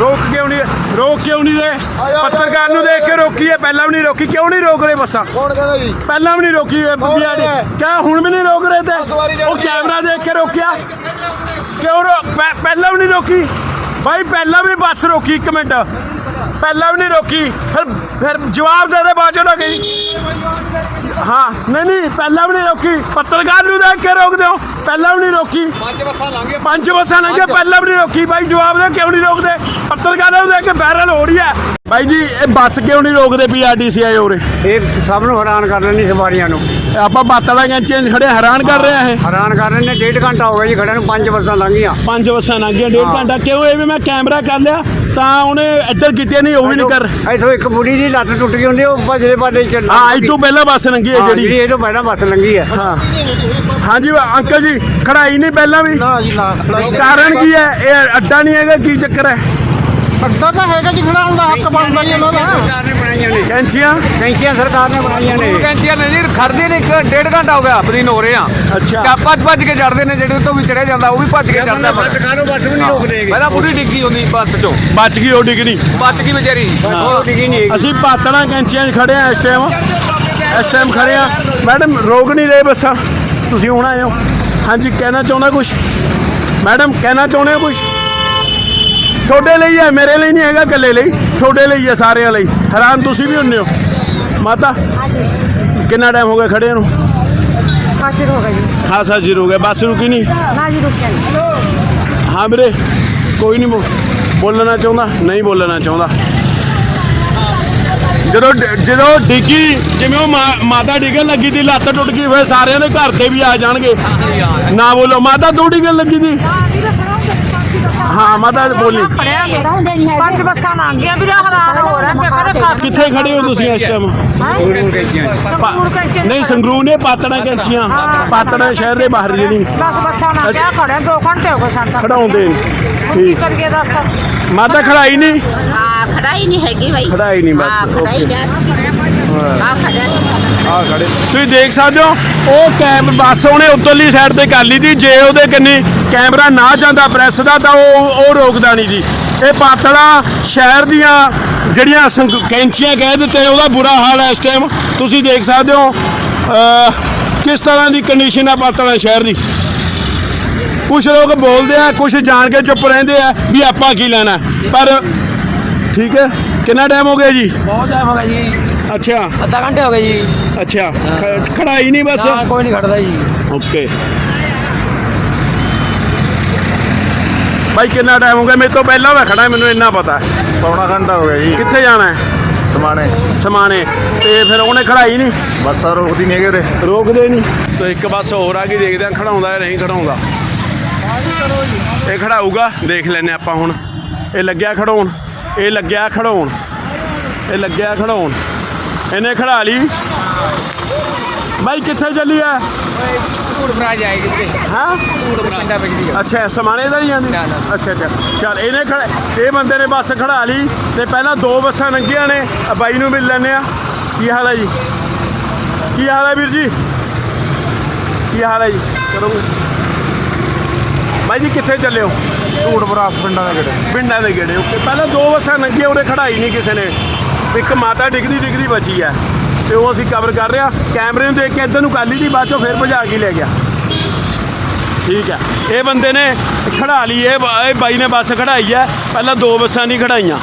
ਰੋਕ ਕਿਉਂ ਨਹੀਂ ਰੋਕ ਕਿਉਂ ਨਹੀਂ ਰਹੇ ਪੱਤਰਕਾਰ ਨੂੰ ਦੇਖ ਕੇ ਰੋਕੀ ਹੈ ਪਹਿਲਾਂ ਵੀ ਨਹੀਂ ਰੋਕੀ ਕਿਉਂ ਨਹੀਂ ਰੋਕ ਰਹੇ ਬੱਸਾਂ? ਕੌਣ ਕਹਿੰਦਾ ਜੀ? ਪਹਿਲਾਂ ਵੀ ਨਹੀਂ ਰੋਕੀ ਇਹ ਕੌਣ ਬਿਆੜੀ ਹੈ? ਕਿਆ ਹੁਣ ਵੀ ਨਹੀਂ ਰੋਕ ਰਹੇ ਤੇ? ਉਹ ਹੈ। ਕੈਮਰਾ ਦੇਖ ਕੇ ਰੋਕਿਆ। ਕਿਉਂ ਰੋ- ਪਹਿ- ਪਹਿਲਾਂ ਵੀ ਨਹੀਂ ਰੋਕੀ? ਭਾਈ ਪਹਿਲਾਂ ਵੀ ਬੱਸ ਰੋਕੀ ਇੱਕ ਮਿੰਟ। ਪਹਿਲਾਂ ਵੀ ਨਹੀਂ ਰੋਕੀ। ਫਿਰ ਫਿਰ ਜਵਾਬ ਦੇ ਦੇ ਬਾਜੋ ਨਾ ਗਈ ਹਾਂ ਨਹੀਂ ਨਹੀਂ ਪਹਿਲਾਂ ਵੀ ਨਹੀਂ ਰੋਕੀ। ਪੱਤਰਕਾਰ ਨੂੰ ਦੇਖ ਕੇ ਰੋਕ ਦਿਓ। ਪਹਿਲਾਂ ਵੀ ਨਹੀਂ ਰੋਕੀ? ਪੰਜ ਬੱਸਾਂ ਲੰਘੇ ਪੰਜ ਬੱਸਾਂ ਲੰਘੇ ਪਹਿਲਾਂ ਵੀ ਨਹੀਂ ਰੋਕੀ ਬਾਈ ਜਵਾਬ ਦੇ ਕਿਉਂ ਨਹੀਂ ਰੋਕਦੇ? ਪੱਤਰਕਾਰਾਂ ਨੂੰ ਦੇਖ ਕੇ ਵਾਇਰਲ ਹੋ ਰਹੀ ਹੈ। ਬਾਈ ਜੀ ਇਹ ਬੱਸ ਕਿਉਂ ਨਹੀਂ ਰੋਕਦੇ ਪੀਆਰਟੀਸੀ ਆਏ ਉਰੇ ਇਹ ਸਭ ਨੂੰ ਹੈਰਾਨ ਕਰ ਰਹੇ ਨੇ ਸਵਾਰੀਆਂ ਨੂੰ। ਆਪਾਂ ਬਾਤਾਂ ਗੈਂਚੀਆਂ 'ਚ ਖੜੇ ਹੈਰਾਨ ਕਰ ਰਿਹਾ ਇਹ? ਹੈਰਾਨ ਕਰ ਰਹੇ ਨੇ ਡੇਢ ਘੰਟਾ ਹੋ ਗਿਆ ਜੀ ਖੜਿਆਂ ਨੂੰ ਪੰਜ ਬੱਸਾਂ ਲੰਘੀਆਂ। ਪੰਜ ਬੱਸਾਂ ਲੰਘੀਆਂ ਡੇਢ ਘੰਟਾ। ਕਿਉਂ ਇਹ ਵੀ ਮੈਂ ਕੈਮਰਾ ਕਰ ਲਿਆ ਤਾਂ ਉਹਨੇ ਇੱਧਰ ਕੀਤੇ ਨਹੀਂ ਉਹ ਵੀ ਨਹੀਂ ਕਰ ਇੱਥੋਂ ਇੱਕ ਬੁੜੀ ਦੀ ਲੱਤ ਟੁੱਟ ਗਈ ਹੁੰਦੀ ਉਹ ਭਜਦੇ ਭਜਦੇ ਚੱਲ ਹਾਂ ਇਹ ਤੋਂ ਪਹਿਲਾਂ ਬੱਸ ਲੰਘੀ ਹੈ ਜਿਹੜੀ। ਜਿਹੜੀ ਇਹ ਤੋਂ ਪਹਿਲਾਂ ਬੱਸ ਲੰਘੀ ਹੈ। ਹਾਂ। ਹਾਂਜੀ ਅੰਕਲ ਜੀ ਖੜਾਈ ਨਹੀਂ ਪਹਿਲਾਂ ਵੀ? ਨਾ ਜੀ ਨਾ ਕਾਰਨ ਕੀ ਹੈ? ਇਹ ਅੱਡਾ ਨਹੀਂ ਹੈਗਾ ਕੀ ਚੱਕਰ ਹੈ? ਅੱਡਾ ਤਾਂ ਹੈਗਾ ਜੀ ਖੜਾ ਹੁੰਦਾ ਹੱਕ ਬਣਦਾ ਜੀ ਉਹਨਾਂ ਦਾ। ਸਰਕਾਰ ਨੇ ਬਣਾਈਆਂ ਨੇ ਕੈਂਚੀਆਂ? ਕੈਂਚੀਆਂ ਸਰਕਾਰ ਨੇ ਬਣਾਈਆਂ ਨੇ। ਕੈਂਚੀਆਂ ਨੇ ਜੀ ਖੜਦੇ ਨੇ ਇੱਕ ਡੇਢ ਘੰਟਾ ਹੋ ਗਿਆ ਬਦੀਨ ਹੋ ਰਹੇ ਆ। ਅੱਛਾ। ਕਾ ਭੱਜ ਭੱਜ ਕੇ ਚੜਦੇ ਨੇ ਜਿਹੜੇ ਤੋਂ ਵੀ ਚੜਿਆ ਜਾਂਦਾ ਉਹ ਵੀ ਭੱਜ ਕੇ ਚੜਦਾ ਸਰਕਾਰ ਨੂੰ ਬੱਸ ਵੀ ਨਹੀਂ ਰੋਕਦੇ ਹੈਗੇ। ਪਹਿਲਾਂ ਪੂਰੀ ਡਿੱਗੀ ਹੁੰਦੀ ਬੱਸ ਚੋਂ। ਬਚ ਗਈ ਉਹ ਡਿਗਣੀ। ਬਚ ਗਈ ਵਿਚਾਰੀ। ਉਹ ਟਿਕੀ ਨਹੀਂ ਹੈਗੀ। ਅਸੀਂ ਪਾਤਣਾ ਕੈਂਚੀਆਂ 'ਚ ਖੜੇ ਆ ਇਸ ਟਾਈਮ ਇਸ ਟਾਈਮ ਖੜੇ ਆ। ਮੈਡਮ ਰੋਕ ਨਹੀਂ ਰਹੇ ਬੱਸਾਂ। ਤੁਸੀਂ ਹੁਣ ਆਏ ਹੋ। ਹਾਂਜੀ ਕਹਿਣਾ ਚਾਹੁੰਦਾ ਕੁਝ ਮੈਡਮ ਕਹਿਣਾ ਚਾਹੁੰਦੇ ਹੋ ਕੁਝ ਤੁਹਾਡੇ ਲਈ ਹੈ ਮੇਰੇ ਲਈ ਨਹੀਂ ਹੈਗਾ ਇਕੱਲੇ ਲਈ। ਤੁਹਾਡੇ ਲਈ ਹੈ ਸਾਰਿਆਂ ਲਈ। ਹੈਰਾਨ ਤੁਸੀਂ ਵੀ ਹੁੰਨੇ ਹੋ। ਮਾਤਾ ਕਿੰਨਾ ਟਾਈਮ ਹੋ ਗਿਆ ਖੜੇ ਨੂੰ? ਹਾਜ਼ਰ ਹੋ ਗਏ ਜੀ। ਖਾਸਾ ਚਿਰ ਹੋ ਗਿਆ ਬੱਸ ਰੁਕੀ ਨਹੀਂ? ਨਾ ਜੀ ਰੁਕਿਆ ਨਹੀਂ। ਹਾਂ ਵੀਰੇ ਕੋਈ ਨਹੀਂ ਬੋ- ਬੋਲਣਾ ਚਾਹੁੰਦਾ ਨਹੀਂ ਬੋਲਣਾ ਚਾਹੁੰਦਾ। ਜਦੋਂ ਡ- ਜਦੋਂ ਡਿੱਗੀ ਜਿਵੇਂ ਉਹ ਮਾ- ਮਾਤਾ ਡਿੱਗਣ ਲੱਗੀ ਦੀ ਲੱਤ ਟੁੱਟ ਗਈ ਫਿਰ ਸਾਰਿਆਂ ਦੇ ਘਰ ਦੇ ਵੀ ਆ ਜਾਣਗੇ। ਨਾ ਬੋਲੋ ਮਾਤਾ ਤੂੰ ਡਿੱਗਣ ਲੱਗੀ ਦੀ? ਹਾਂ ਮਾਤਾ ਬੋਲੀ। ਪੰਜ ਬੱਸਾਂ ਲੰਘੀਆਂ ਵੀਰੇ ਹੈਰਾਨ ਹੋ ਰਿਹਾ ਕਿ ਕਦੇ ਕੱਟ ਕਿੱਥੇ ਖੜੇ ਹੋ ਤੁਸੀਂ ਇਸ ਟਾਈਮ ਨਹੀਂ ਸੰਗਰੂਰ ਨੇ ਪਾਤਣਾ ਕੈਂਚੀਆਂ। ਪਾਤਣਾ ਸ਼ਹਿਰ ਦੇ ਬਾਹਰ ਜਿਹੜੀ 10 ਬੱਸਾਂ ਲੰਘਿਆ ਖੜੇ 2 ਘੰਟੇ ਹੋ ਗਏ ਸਾਨੂੰ ਖੜਾਉਂਦੇ ਕੀ ਕਰੀਏ ਦੱਸ? ਮਾਤਾ ਖੜਾਈ ਨਹੀਂ? ਹਾਂ ਖੜਾਈ ਨਹੀਂ ਹੈਗੀ ਬਾਈ। ਖੜਾਈ ਨਹੀਂ ਹਾਂ ਬਸ ਖੜਾਈ ਆ ਖੜੇ। ਤੁਸੀਂ ਦੇਖ ਸਕਦੇ ਹੋ ਉਹ ਕੈਮ ਬੱਸ ਉਹਨੇ ਉੱਤਰਲੀ ਸਾਈਡ ਤੇ ਕਰ ਲਈ ਦੀ ਜੇ ਉਹਦੇ ਕੰਨੀ ਕੈਮਰਾ ਨਾ ਜਾਂਦਾ ਪ੍ਰੈਸ ਦਾ ਤਾਂ ਉਹ ਉਹ ਰੋਕਦਾ ਨਹੀਂ ਜੀ। ਇਹ ਪਾਤੜਾ ਸ਼ਹਿਰ ਦੀਆਂ ਜਿਹੜੀਆਂ ਕੈਂਚੀਆਂ ਕਹਿ ਦਿੱਤੇ ਉਹਦਾ ਬੁਰਾ ਹਾਲ ਹੈ ਇਸ ਟਾਈਮ ਤੁਸੀਂ ਦੇਖ ਸਕਦੇ ਹੋ ਕਿਸ ਤਰ੍ਹਾਂ ਦੀ ਕੰਡੀਸ਼ਨ ਹੈ ਪਾਤੜਾ ਸ਼ਹਿਰ ਦੀ। ਕੁਝ ਲੋਕ ਬੋਲਦੇ ਆ ਕੁਝ ਜਾਣ ਕੇ ਚੁੱਪ ਰਹਿੰਦੇ ਆ ਵੀ ਆਪਾਂ ਕੀ ਲੈਣਾ। ਪਰ ਠੀਕ ਹੈ ਕਿੰਨਾ ਟਾਈਮ ਹੋ ਗਿਆ ਜੀ? ਬਹੁਤ ਟਾਈਮ ਹੋ ਗਿਆ ਜੀ। ਅੱਛਾ। ਅੱਧਾ ਘੰਟੇ ਹੋ ਗਏ ਜੀ। ਅੱਛਾ ਖ- ਖੜਾਈ ਨਹੀਂ ਬਸ। ਕੋਈ ਨਹੀਂ ਖੜਦਾ ਜੀ। ਓਕੇ ਭਾਈ ਕਿੰਨਾ ਟਾਈਮ ਹੋ ਗਿਆ? ਮੇਰੇ ਤੋਂ ਪਹਿਲਾਂ ਮੈਂ ਖੜਾ ਮੈਨੂੰ ਇੰਨਾ ਪਤਾ। ਹੈ। ਪੌਣਾ ਘੰਟਾ ਹੋ ਗਿਆ ਜੀ। ਕਿੱਥੇ ਜਾਣਾ ਹੈ? ਸਮਾਣੇ। ਸਮਾਣੇ। ਤੇ ਫਿਰ ਉਹਨੇ ਖੜਾਈ ਨਹੀਂ? ਬੱਸਾਂ ਰੋਕਦੀ ਨਹੀਂ ਹੈਗੇ ਉਰੇ। ਰੋਕਦੇ ਨਹੀਂ। ਤੇ ਇੱਕ ਬੱਸ ਹੋਰ ਆ ਕੇ ਦੇਖਦੇ ਆ ਖੜਾਉਂਦਾ ਜਾਂ ਨਹੀਂ ਖੜਾਉਂਦਾ ਇਹ ਖੜਾਊਗਾ ਦੇਖ ਲੈਨੇ ਆਪਾਂ ਹੁਣ। ਇਹ ਲੱਗਿਆ ਖੜਾਉਣ ਇਹ ਲੱਗਿਆ ਖੜਾਉਣ ਇਹ ਲੱਗਿਆ ਖੜਾਉਣ ਇਹਨੇ ਖੜਾ ਲਈ। ਬਾਈ ਕਿੱਥੇ ਚੱਲੀ ਆ? ਧੂੜ ਫਰਾ ਜਾਏਗੀ ਤੇ ਹਾਂ? ਧੂੜ ਪਿੰਡਾ ਵਿੱਚ ਅੱਛਾ ਸਮਾਣੇ ਦਾ ਹੀ ਜਾਂਦੀ ਨਾ, ਨਾ। ਅੱਛਾ ਅੱਛਾ। ਚੱਲ ਇਹਨੇ ਖੜਾ ਇਹ ਬੰਦੇ ਨੇ ਬੱਸ ਖੜਾ ਲਈ ਤੇ ਪਹਿਲਾਂ ਦੋ ਬੱਸਾਂ ਲੰਘੀਆਂ ਨੇ। ਆ ਬਾਈ ਨੂੰ ਮਿਲ ਲੈਨੇ ਆ। ਕੀ ਹਾਲ ਹੈ ਜੀ? ਕੀ ਹਾਲ ਹੈ ਵੀਰ ਜੀ? ਕੀ ਹਾਲ ਹੈ ਜੀ? ਕਰੋਗੇ ਬਾਈ ਜੀ ਕਿੱਥੇ ਚੱਲੇ ਹੋ? ਧੂੜਪੁਰਾ ਪਿੰਡਾਂ ਦੇ ਗੇੜੇ। ਪਿੰਡਾਂ ਦੇ ਗੇੜੇ ਓਕੇ। ਪਹਿਲਾਂ ਦੋ ਬੱਸਾਂ ਲੰਘੀਆਂ ਉਹਨੇ ਖੜਾਈ ਨਹੀਂ ਕਿਸੇ ਨੇ। ਇੱਕ ਮਾਤਾ ਡਿੱਗਦੀ ਡਿੱਗਦੀ ਬਚੀ ਹੈ ਤੇ ਉਹ ਅਸੀਂ ਕਵਰ ਕਰ ਰਿਹਾ ਕੈਮਰੇ ਨੂੰ ਦੇਖ ਕੇ ਇੱਧਰ ਨੂੰ ਕਾਲੀ ਲਈ ਦੀ ਬਾਅਦ ਚੋਂ ਫਿਰ ਭਜਾ ਕੇ ਲੈ ਗਿਆ। ਠੀਕ ਹੈ। ਇਹ ਬੰਦੇ ਨੇ ਖੜਾ ਲਈ ਇਹ ਬਾਈ ਨੇ ਬੱਸ ਖੜਾਈ ਹੈ। ਪਹਿਲਾਂ ਦੋ ਬੱਸਾਂ ਨਹੀਂ ਖੜਾਈਆਂ।